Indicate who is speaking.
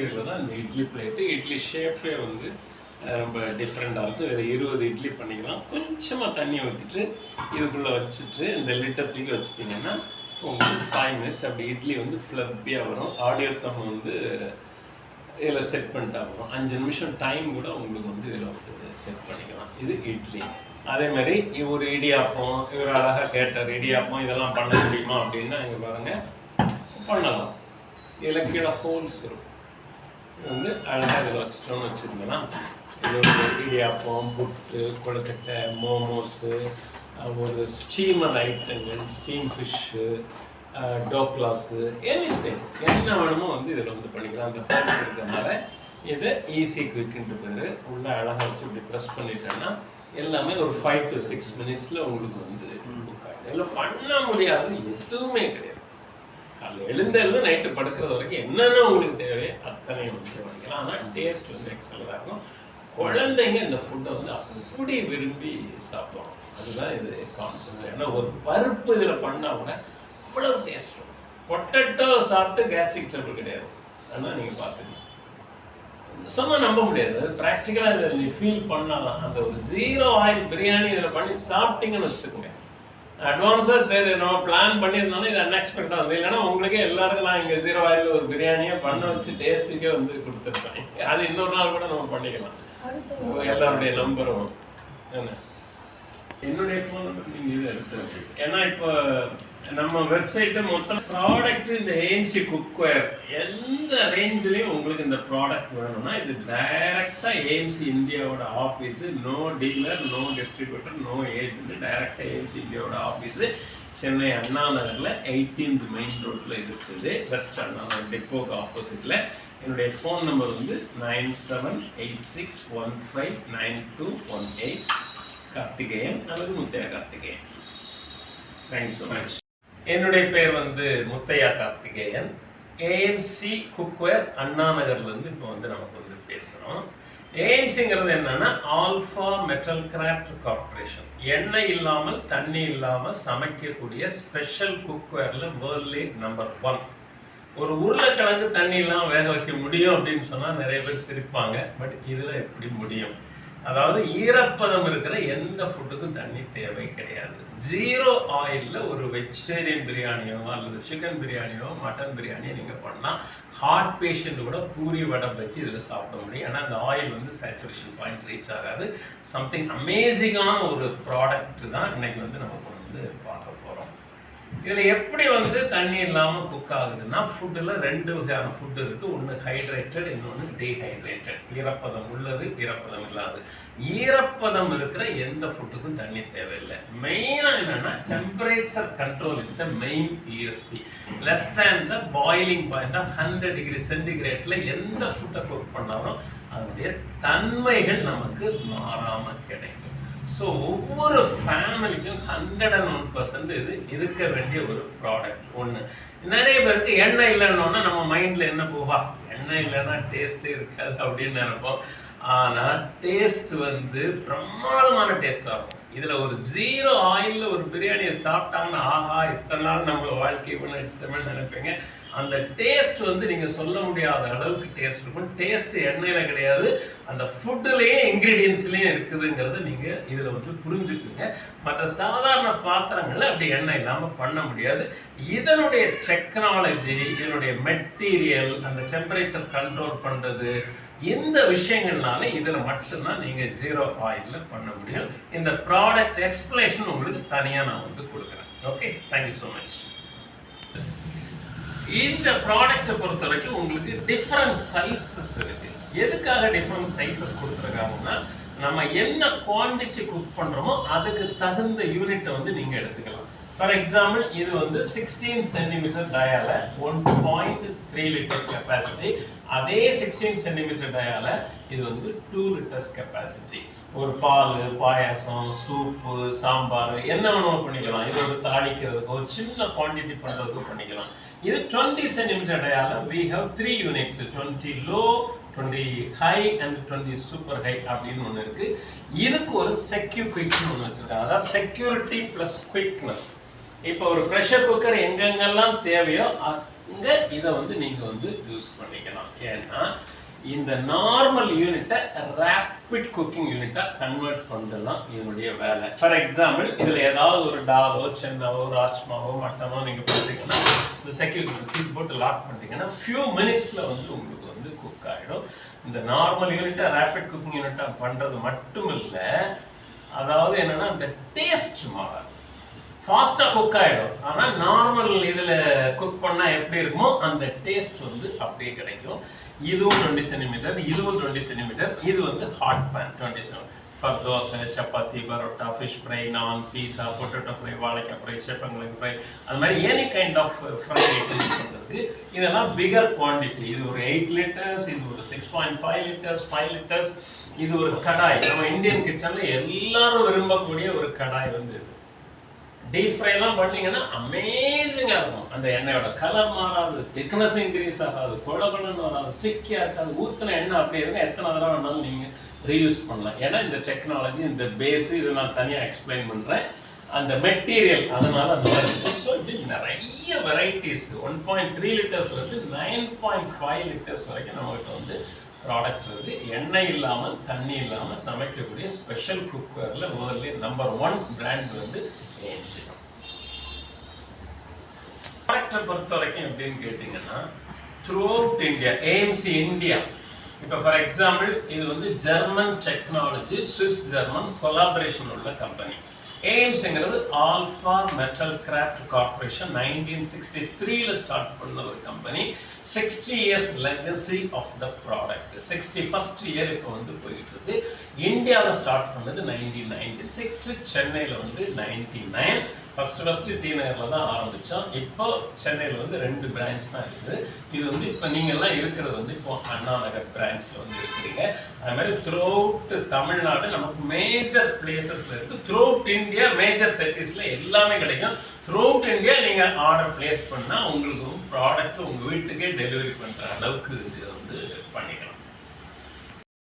Speaker 1: மெட்டீரியலில் தான் இந்த இட்லி பிளேட்டு இட்லி ஷேப்பே வந்து ரொம்ப டிஃப்ரெண்ட்டாக இருக்கும் இதில் இருபது இட்லி பண்ணிக்கலாம். கொஞ்சமாக தண்ணி ஊற்றிட்டு இதுக்குள்ளே வச்சுட்டு இந்த லிட்டர் தூக்கி வச்சிட்டிங்கன்னா உங்களுக்கு ஃபைவ் மினிட்ஸ் அப்படி இட்லி வந்து ஃப்ளப்பியாக வரும். ஆடியோ தம் வந்து இதில் செட் பண்ணிட்டா வரும் அஞ்சு நிமிஷம் டைம் கூட உங்களுக்கு வந்து இதில் வந்து செட் பண்ணிக்கலாம். இது இட்லி. அதே மாதிரி ஒரு இடியாப்பம் இவர் அழகாக கேட்டார் இடியாப்பம் இதெல்லாம் பண்ண முடியுமா? அப்படின்னா இங்கே பாருங்கள் பண்ணலாம். இதில் கீழே ஹோல்ஸ் இருக்கும். வந்து அழகாக இதில் வச்சிட்டோம்னு வச்சுருந்தோம்னா இது ஒரு இடியாப்பம் புட்டு கொழுக்கட்டை மோமோஸு ஒரு ஸ்டீமர் ஐட்டங்கள் ஸ்டீம் ஃபிஷ்ஷு டோக்லாஸு எனிதிங் என்ன வேணுமோ வந்து இதில் வந்து பண்ணிக்கலாம். அந்த ஹோல்ஸ் இருக்கிறதுனால இதை ஈஸி குவிக்குன்ட்டு பேர். உள்ள அழகாக வச்சு இப்படி ப்ரெஸ் பண்ணிட்டேன்னா எல்லாமே ஒரு ஃபைவ் டு சிக்ஸ் மினிட்ஸில் உங்களுக்கு வந்து புக் ஆகிடும் இதில் பண்ண முடியாது எதுவுமே கிடையாது. காலைல எழுந்தேருந்து நைட்டு படுக்கிறது வரைக்கும் என்னென்ன உங்களுக்கு தேவையோ அத்தனையும் வந்து வாங்கிக்கலாம் ஆனால் டேஸ்ட் வந்து எக்ஸலாக இருக்கும். குழந்தைங்க இந்த ஃபுட்டை வந்து அப்படி விரும்பி சாப்பிடுவோம் அதுதான் இது கான்செப்ட் ஏன்னா ஒரு பருப்பு இதில் பண்ணால் கூட அவ்வளவு டேஸ்ட் இருக்கும் பொட்டேட்டோ சாப்பிட்டு கேஸ்ட்ரிக் ட்ரபிள் கிடையாது. ஆனால் நீங்கள் பார்த்துக்கலாம் சும்மா நம்ப முடியாது. ப்ராக்டிக்கலாக இதை நீ ஃபீல் பண்ணாதான் அந்த ஒரு ஜீரோ ஆயில் பிரியாணி இதில் பண்ணி சாப்பிட்டீங்கன்னு வச்சுக்கோங்க. அட்வான்ஸாக தெரி நம்ம பிளான் பண்ணியிருந்தாலும் இது அன்எக்ஸ்பெக்டாக வந்து இல்லைன்னா உங்களுக்கே எல்லாருக்கும் நான் இங்கே ஜீரோ ஆயில் ஒரு பிரியாணியை பண்ண வச்சு டேஸ்ட்டுக்கே வந்து கொடுத்துருப்பேன். அது இன்னொரு நாள் கூட நம்ம பண்ணிக்கலாம். எல்லாருடைய நம்பரும் என்ன? என்னுடைய ஃபோன் நம்பர் நீங்கள் இதை எடுத்து ஏன்னா இப்போ நம்ம வெப்சைட்டை மொத்தம் ப்ராடக்ட் இந்த ஏஎன்சி குக்வேர் எந்த ரேஞ்சிலையும் உங்களுக்கு இந்த ப்ராடக்ட் வேணும்னா இது டைரெக்டாக ஏஎம்சி இந்தியாவோட office no dealer no distributor no agent டைரெக்டாக ஏஎம்சி இந்தியாவோட ஆஃபீஸு சென்னை அண்ணா நகரில் எயிட்டீன்த் மெயின் ரோட்டில் இருக்குது. வெஸ்ட் அண்ணா நகர் டெப்போக்கு ஆப்போசிட்டில் என்னுடைய ஃபோன் நம்பர் வந்து nine seven eight six one five nine two one eight Karthikeyan அல்லது Muthaiah Karthikeyan. Thanks so much என்னுடைய பேர் வந்து முத்தையா கார்த்திகேயன். ஏஎம்சி குக்வேர் அண்ணா நகர்லேருந்து இப்போ வந்து நமக்கு வந்து பேசுகிறோம் ஏஎம்சிங்கிறது என்னன்னா ஆல்ஃபா மெட்டல் கிராஃப்ட் கார்பரேஷன் எண்ணெய் இல்லாமல் தண்ணி இல்லாமல் சமைக்கக்கூடிய ஸ்பெஷல் குக்வேரில் வேர்ல்ட்லே நம்பர் ஒன் ஒரு உருளைக்கிழங்கு தண்ணி இல்லாமல் வேக வைக்க முடியும் அப்படின்னு சொன்னால் நிறைய பேர் சிரிப்பாங்க. பட் இதில் எப்படி முடியும்? அதாவது ஈரப்பதம் இருக்கிற எந்த ஃபுட்டுக்கும் தண்ணி தேவை கிடையாது. ஜீரோ ஆயிலில் ஒரு வெஜிடேரியன் பிரியாணியோ அல்லது சிக்கன் பிரியாணியோ மட்டன் பிரியாணியோ நீங்கள் பண்ணால் ஹார்ட் பேஷண்ட் கூட பூரி வடை வச்சு இதில் சாப்பிட முடியும். ஏன்னா அந்த ஆயில் வந்து சேச்சுரேஷன் பாயிண்ட் ரீச் ஆகாது. சம்திங் அமேசிங்கான ஒரு ப்ராடக்ட் தான் இன்னைக்கு வந்து நமக்கு வந்து இதில் எப்படி வந்து தண்ணி இல்லாமல் குக் ஆகுதுன்னா ஃபுட்டில் ரெண்டு வகையான ஃபுட் இருக்குது ஒன்று ஹைட்ரேட்டட் இன்னொன்று டீஹைட்ரேட்டட் ஈரப்பதம் உள்ளது ஈரப்பதம் இல்லாது. ஈரப்பதம் இருக்கிற எந்த ஃபுட்டுக்கும் தண்ணி தேவையில்லை. மெயினாக என்னென்னா temperature control is the main BSP less than the boiling point hundred degree சென்டிகிரேட்டில் எந்த ஃபுட்டை குக் பண்ணாலும் அதனுடைய தன்மைகள் நமக்கு மாறாமல் கிடைக்கும். ஸோ ஒவ்வொரு ஃபேமிலிக்கும் ஹண்ட்ரட் அண்ட் ஒன் பர்சன்ட் இது இருக்க வேண்டிய ஒரு ப்ராடக்ட் ஒன்று நிறைய பேருக்கு எண்ணெய் இல்லைன்னொன்னா நம்ம மைண்டில் என்ன போவா எண்ணெய் இல்லைன்னா டேஸ்ட்டே இருக்காது அப்படின்னு நினைப்போம். ஆனால் டேஸ்ட் வந்து பிரமாதமான டேஸ்டாக இருக்கும் இதில் ஒரு ஜீரோ ஆயிலில் ஒரு பிரியாணியை சாப்பிட்டாங்கன்னா ஆஹா இத்தனை நாள் நம்ம வாழ்க்கை ஒன்று இஷ்டமே நினைப்பீங்க. அந்த டேஸ்ட் வந்து நீங்கள் சொல்ல முடியாத அளவுக்கு டேஸ்ட் இருக்கும். டேஸ்ட் எண்ணெயில் கிடையாது. அந்த ஃபுட்டுலேயே இன்க்ரீடியன்ஸ்லேயும் இருக்குதுங்கிறத நீங்கள் இதில் வந்து புரிஞ்சுக்குங்க. மற்ற சாதாரண பாத்திரங்களில் அப்படி எண்ணெய் இல்லாமல் பண்ண முடியாது. இதனுடைய டெக்னாலஜி இதனுடைய மெட்டீரியல் அந்த டெம்பரேச்சர் கண்ட்ரோல் பண்ணுறது இந்த விஷயங்கள்னால இதில் மட்டும்தான் நீங்கள் ஜீரோ ஆயிலில் பண்ண முடியும். இந்த ப்ராடக்ட் எக்ஸ்பிளேஷன் உங்களுக்கு தனியாக நான் வந்து கொடுக்குறேன். ஓகே தேங்க்யூ ஸோ மச் இந்த ப்ராடக்ட்டை பொறுத்த வரைக்கும் உங்களுக்கு டிஃப்ரெண்ட் சைஸஸ் இருக்கு. எதுக்காக டிஃப்ரெண்ட் சைஸஸ் கொடுத்துருக்காங்கன்னா நம்ம என்ன குவான்டிட்டி குக் பண்ணுறோமோ அதுக்கு தகுந்த யூனிட்டை வந்து நீங்கள் எடுத்துக்கலாம். ஃபார் எக்ஸாம்பிள் இது வந்து sixteen centimetre டயால one point three litres capacity அதே சிக்ஸ்டீன் சென்டிமீட்டர் டயால இது வந்து டூ லிட்டர்ஸ் கெப்பாசிட்டி ஒரு பால் பாயாசம் சூப்பு சாம்பார் என்ன வேணுமோ பண்ணிக்கலாம். இது ஒரு தாளிக்கிறதுக்கோ சின்ன குவான்டிட்டி பண்ணுறதுக்கோ பண்ணிக்கலாம். இது டுவெண்ட்டி சென்டிமீட்டர் அடையாளம் we have three units twenty low twenty high and twenty super high அப்படின்னு ஒன்று இருக்கு. இதுக்கு ஒரு செக்யூ குயிக்னு ஒன்று வச்சிருக்காங்க. அதாவது செக்யூரிட்டி ப்ளஸ் குயிக்னஸ் இப்போ ஒரு ப்ரெஷர் குக்கர் எங்கெங்கெல்லாம் தேவையோ அங்கே இதை வந்து நீங்கள் வந்து யூஸ் பண்ணிக்கலாம். ஏன்னா இந்த நார்மல் யூனிட்டை ரேப்பிட் குக்கிங் யூனிட்டாக கன்வெர்ட் பண்ணுறது தான் இதனுடைய வேலை. ஃபார் எக்ஸாம்பிள் இதில் ஏதாவது ஒரு டாலோ சென்னாவோ ராஜ்மாவோ மட்டனோ நீங்கள் பார்த்தீங்கன்னா இந்த செக்யூரிட்டி தூக்கி போட்டு லாக் பண்ணிட்டீங்கன்னா ஃபியூ மினிட்ஸில் வந்து உங்களுக்கு வந்து குக் ஆகிடும் இந்த நார்மல் யூனிட்டை ரேப்பிட் குக்கிங் யூனிட்டாக பண்ணுறது மட்டும் இல்லை அதாவது என்னன்னா இந்த டேஸ்ட் மாறாது. ஃபாஸ்ட்டாக குக் ஆகிடும் ஆனால் நார்மல் இதில் குக் பண்ணால் எப்படி இருக்குமோ அந்த டேஸ்ட் வந்து அப்படியே கிடைக்கும். இதுவும் டுவெண்ட்டி சென்டிமீட்டர் இதுவும் டுவெண்ட்டி சென்டிமீட்டர் இது வந்து hot pan twenty seven for dosa chapati parotta fish fry naan pizza potato fry வாழைக்காய் ஃப்ரை சேப்பங்களுக்கு ஃப்ரை அது மாதிரி any kind of fry items பண்ணுறதுக்கு இதெல்லாம் பிகர் குவான்டிட்டி இது ஒரு எயிட் லிட்டர்ஸ் இது ஒரு six point five litres five litres இது ஒரு கடாய். நம்ம இந்தியன் கிச்சனில் எல்லாரும் விரும்பக்கூடிய ஒரு கடாய் வந்து இருக்குது டீப் ஃப்ரைலாம் பண்ணீங்கன்னா அமேசிங்காக இருக்கும். அந்த எண்ணெயோட கலர் மாறாது திக்னஸ் இன்க்ரீஸ் ஆகாது குழப்பணன்னு வராது சிக்கியாக இருக்காது ஊற்றின எண்ணெய் அப்படியே இருக்கும். எத்தனை தடவை வேணாலும் நீங்கள் ரீயூஸ் பண்ணலாம். ஏன்னா இந்த டெக்னாலஜி இந்த பேஸு இதை நான் தனியாக எக்ஸ்பிளைன் பண்ணுறேன் அந்த மெட்டீரியல் அதனால் அந்த மாதிரி. ஸோ இப்படி நிறைய வெரைட்டிஸ் ஒன் பாயிண்ட் த்ரீ லிட்டர்ஸ்லேருந்து நைன் பாயிண்ட் ஃபைவ் லிட்டர்ஸ் வரைக்கும் நம்மகிட்ட வந்து ப்ராடக்ட் இருக்குது எண்ணெய் இல்லாமல் தண்ணி இல்லாமல் சமைக்கக்கூடிய ஸ்பெஷல் குக்கரில் முதல்ல நம்பர் ஒன் பிராண்ட் வந்து ஏஎம்சி ப்ராடக்டை பொறுத்த வரைக்கும் எப்படின்னு கேட்டிங்கன்னா throughout India AMC India இப்போ ஃபார் எக்ஸாம்பிள் இது வந்து German technology Swiss German collaboration உள்ள company ஏஎம்சிங்கிறது alpha metal craft corporation nineteen sixty த்ரீல ஸ்டார்ட் பண்ண ஒரு company sixty years legacy of the product sixty first year இப்போ வந்து போயிட்டு இருக்கு இந்தியாவில் ஸ்டார்ட் பண்ணது நைன்டீன் நைன்டி சிக்ஸ் சென்னையில் வந்து ninety nine first first D நகரில் தான் ஆரம்பித்தோம் இப்போ சென்னையில் வந்து ரெண்டு பிரான்ச் தான் இருக்குது. இது வந்து இப்போ நீங்கள்லாம் இருக்கிறது வந்து இப்போ அண்ணா நகர் பிரான்ச்சில் வந்து இருக்கிறீங்க. அது மாதிரி த்ரூ அவுட் தமிழ்நாடு நமக்கு மேஜர் பிளேசஸில் இருக்குது த்ரூ அவுட் இந்தியா மேஜர் சிட்டிஸில் எல்லாமே கிடைக்கும். த்ரூ அவுட் இந்தியா நீங்கள் ஆர்டர் பிளேஸ் பண்ணால் உங்களுக்கு ப்ராடக்ட் உங்கள் வீட்டுக்கே டெலிவரி பண்ணுற அளவுக்கு இது வந்து பண்ணிக்கலாம்.